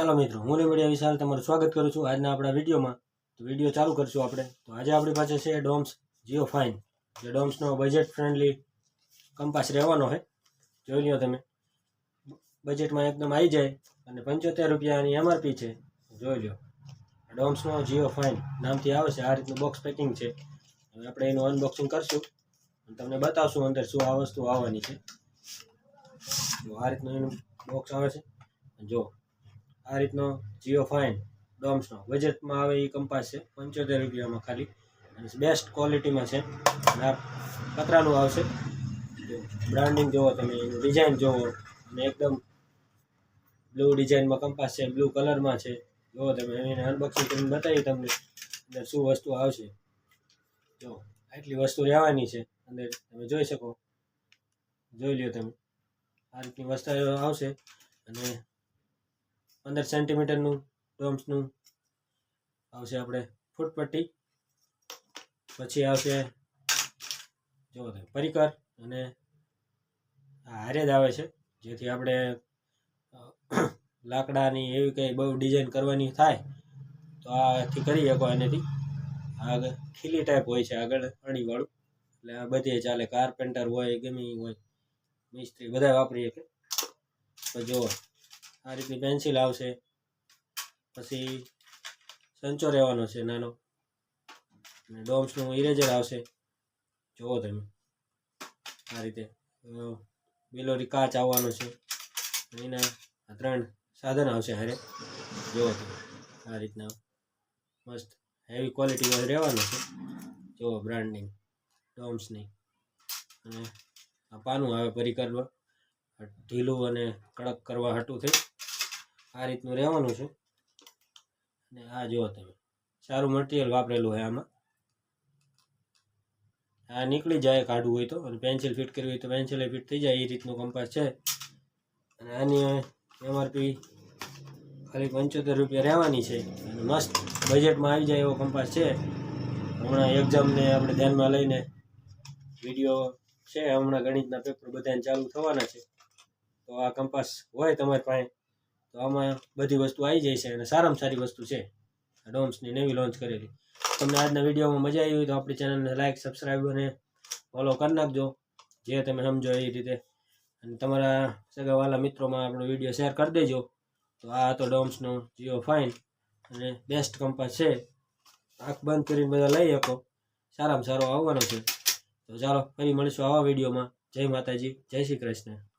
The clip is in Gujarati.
ચાલો મિત્રો, હું રેવડિયા વિશાલ તમારું સ્વાગત કરું છું આજના આપણા વિડીયોમાં. તો વીડિયો ચાલુ કરશું આપણે. તો આજે આપણી પાસે છે ડોમ્સ જીઓ ફાઇન જે ડોમ્સનો બજેટ ફ્રેન્ડલી કંપાસ રહેવાનો છે. જોઈ લો તમે. બજેટમાં એકદમ આવી જાય અને પંચોતેર રૂપિયાની એમઆરપી છે. જોઈ લો ડોમ્સનો જીઓ ફાઇન નામથી આવે છે. આ રીતનું બોક્સ પેકિંગ છે. હવે આપણે એનું અનબોક્સિંગ કરશું. અને તમને બતાવશું અંદર શું આ વસ્તુ આવવાની છે. જો આ રીતનું એનું બોક્સ આવે છે. જો આ રીતનો જીઓ ફાઇન ડોમ્સનો બજેટમાં આવે એ કંપાસ છે, પંચોતેર રૂપિયામાં ખાલી. અને બેસ્ટ ક્વોલિટીમાં છે. અને આ પતરાનું આવશે. બ્રાન્ડિંગ જુઓ તમે, એનું ડિઝાઇન જુઓ અને એકદમ બ્લુ ડિઝાઇનમાં કંપાસ છે બ્લુ કલરમાં છે. જુઓ તમે, એને અનબોક્સિંગ કરીને બતાવી તમને અંદર શું વસ્તુ આવશે. જો આટલી વસ્તુ રહેવાની છે અંદર, તમે જોઈ શકો. જોઈ લ્યો તમે. આ રીતની વસ્તુ આવશે. અને પંદર સેન્ટીમીટરનું ડોમ્સનું આવશે આપણે ફૂટપટ્ટી. પછી આવશે જો પરિકર અને હારે જ આવે છે. જેથી આપણે લાકડાની એવી કંઈ બહુ ડિઝાઇન કરવાની થાય, તો આથી કરી શકો એનાથી. આગળ ખીલી ટાઈપ હોય છે, આગળ અણીવાળું એટલે આ બધે ચાલે કાર્પેન્ટર હોય ગમે હોય, મિસ્ત્રી બધા વાપરી શકે. તો જુઓ. આ રીતની પેન્સિલ આવશે. પછી સંચો રહેવાનો છે નાનો. અને ડોમ્સનું ઇરેઝર આવશે. જુઓ તમે. આ રીતે બિલોરી કાચ આવવાનો છે. અહીંના આ ત્રણ સાધન આવશે હારે. જુઓ તમે. આ રીતના મસ્ત હેવી ક્વોલિટીમાં રહેવાનું છે. જુઓ બ્રાન્ડની ડોમ્સની અને આ પાનું આવે પરિકરમાં ઢીલું અને કડક કરવા હાટું થઈ. આ રીતનું રહેવાનું છે. અને આ જુઓ તમે, સારું મટીરિયલ વાપરેલું હોય આમાં. આ નીકળી જાય કાઢવું હોય તો, અને પેન્સિલ ફિટ કરવી હોય તો પેન્સિલ ફિટ થઈ જાય, એ રીતનું કંપાસ છે. અને આની એમઆરપી ખાલી પંચોતેર રૂપિયા રહેવાની છે. અને મસ્ત બજેટમાં આવી જાય એવો કંપાસ છે. હમણાં એક્ઝામને આપણે ધ્યાનમાં લઈને વીડિયો છે, હમણાં ગણિતના પેપર બધાને ચાલુ થવાના છે. તો આ કંપાસ હોય તમારી પાસે. તો આમાં બધી વસ્તુ આવી જાય છે અને સારામાં સારી વસ્તુ છે. ડોમ્સની નવી લોન્ચ કરેલી. તમને આજના વિડીયોમાં મજા આવી હોય તો આપણી ચેનલને લાઇક સબસ્ક્રાઈબ અને ફોલો કરી નાખજો. જે તમે સમજો એ રીતે. અને તમારા સગાવાલા મિત્રોમાં આપણો વીડિયો શેર કરી દેજો. તો આ હતો ડોમ્સનો જીઓ ફાઇન અને બેસ્ટ કંપાસ છે. આંખ બંધ કરીને બધા લઈ શકો. સારામાં સારો આવવાનો છે. તો ચાલો, ફરી મળીશું આવા વિડીયોમાં. જય માતાજી, જય શ્રી કૃષ્ણ.